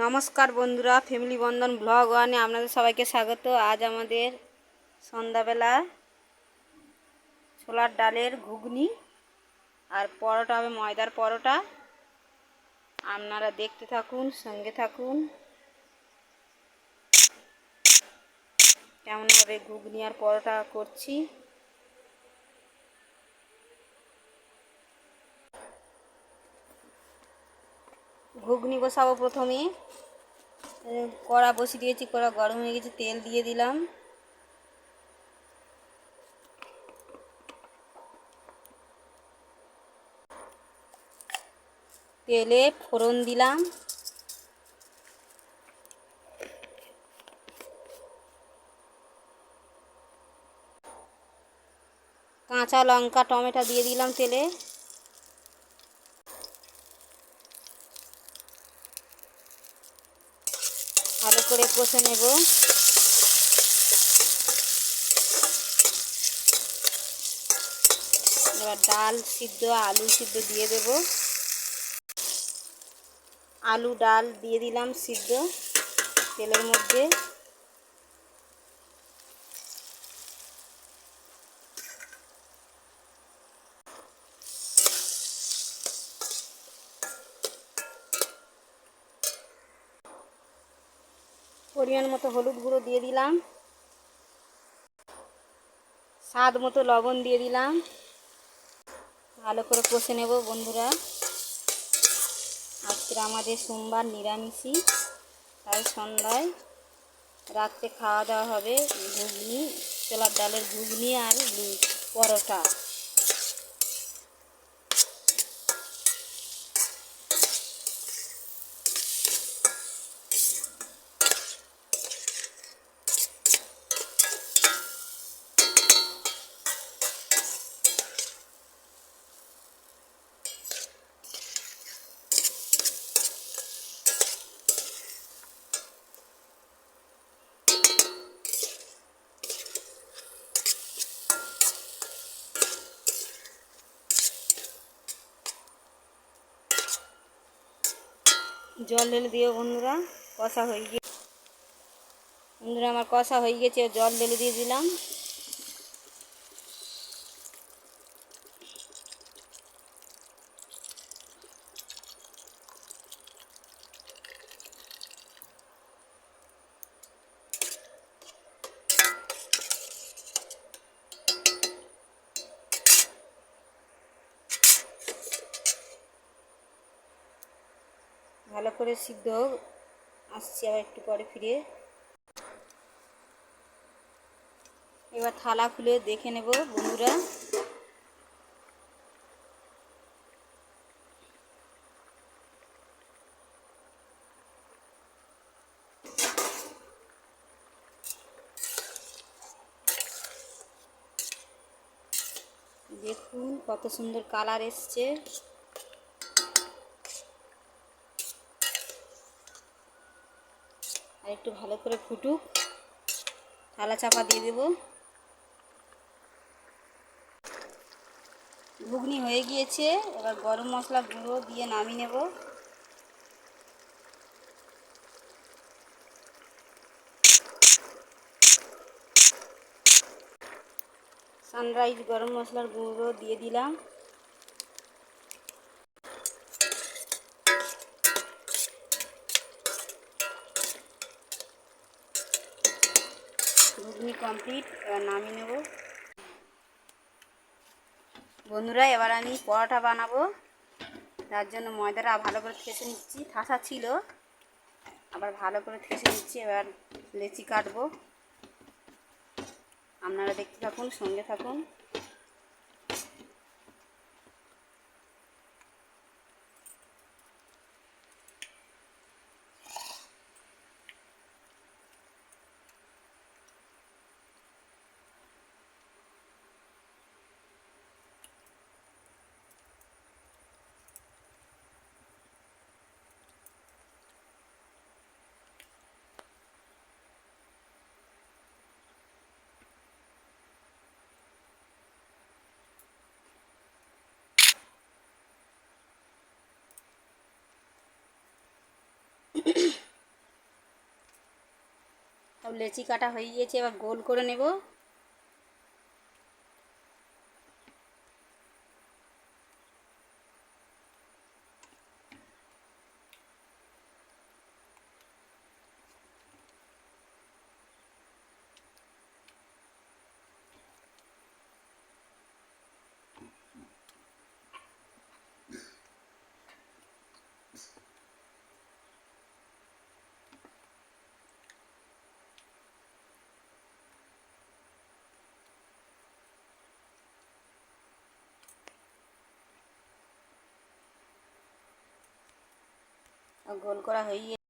নমস্কার বন্ধুরা ফ্যামিলি বন্ধন ব্লগ ওয়ানে আপনাদের সবাইকে স্বাগত। আজ আমাদের সন্ধ্যাবেলা ছোলার ডালের ঘুগনি আর পরোটা হবে, ময়দার পরোটা। আপনারা দেখতে থাকুন, সঙ্গে থাকুন। কেমনভাবে ঘুগনি আর পরোটা করছি। ঘুগনি বসাবো প্রথমে। কড়া বসিয়ে দিয়েছি, কড়া গরম হয়ে গেছে, তেল দিয়ে দিলাম। তেলে ফোড়ন দিলাম। কাঁচা লঙ্কা, টমেটো দিয়ে দিলাম তেলে ভালো করে কষে নেব। এবার ডাল সিদ্ধ, আলু সিদ্ধ দিয়ে দেব। আলু, ডাল দিয়ে দিলাম সিদ্ধ তেলের মধ্যে। পরিমাণ মতো হলুদ গুঁড়ো দিয়ে দিলাম। স্বাদ মতো লবণ দিয়ে দিলাম। ভালো করে কষে নেব বন্ধুরা। আজকে আমাদের সোমবার নিরামিষই, তাই সন্ধ্যায় রাত্রে খাওয়া দাওয়া হবে ঘুগনি, ছোলার ডালের ঘুগনি আর পরোটা। জল ঢেলে দিও বন্ধুরা, কষা হয়ে গিয়ে। বন্ধুরা, আমার কষা হয়ে গেছে, জল ঢেলে দিয়ে দিলাম। ভালো করে সিদ্ধ হোক আসছি আবার একটু পরে ফিরে। এবার থালা খুলে দেখে নেব বন্ধুরা। দেখুন কত সুন্দর কালার এসছে। একটু ভালো করে ফুটুক। থালা চাপা দিয়ে দেব। ঘুগনি হয়ে গিয়েছে। এবার গরম মশলা গুঁড়ো দিয়ে নামিয়ে নেব। সানরাইজ গরম মশলার গুঁড়ো দিয়ে দিলাম। ঘুগনি কমপ্লিট এবার নামিয়ে নেব। বন্ধুরা, এবার আমি পরোটা বানাবো। তার জন্য ময়দাটা ভালো করে থেসে নিচ্ছি। ঠাসা ছিল, আবার ভালো করে থেসে নিচ্ছি। এবার লেচি কাটবো। আপনারা দেখতে থাকুন, সঙ্গে থাকুন। লেচি কাটা হয়ে গিয়েছে এবার গোল করে নেব। গোল করা হয়ে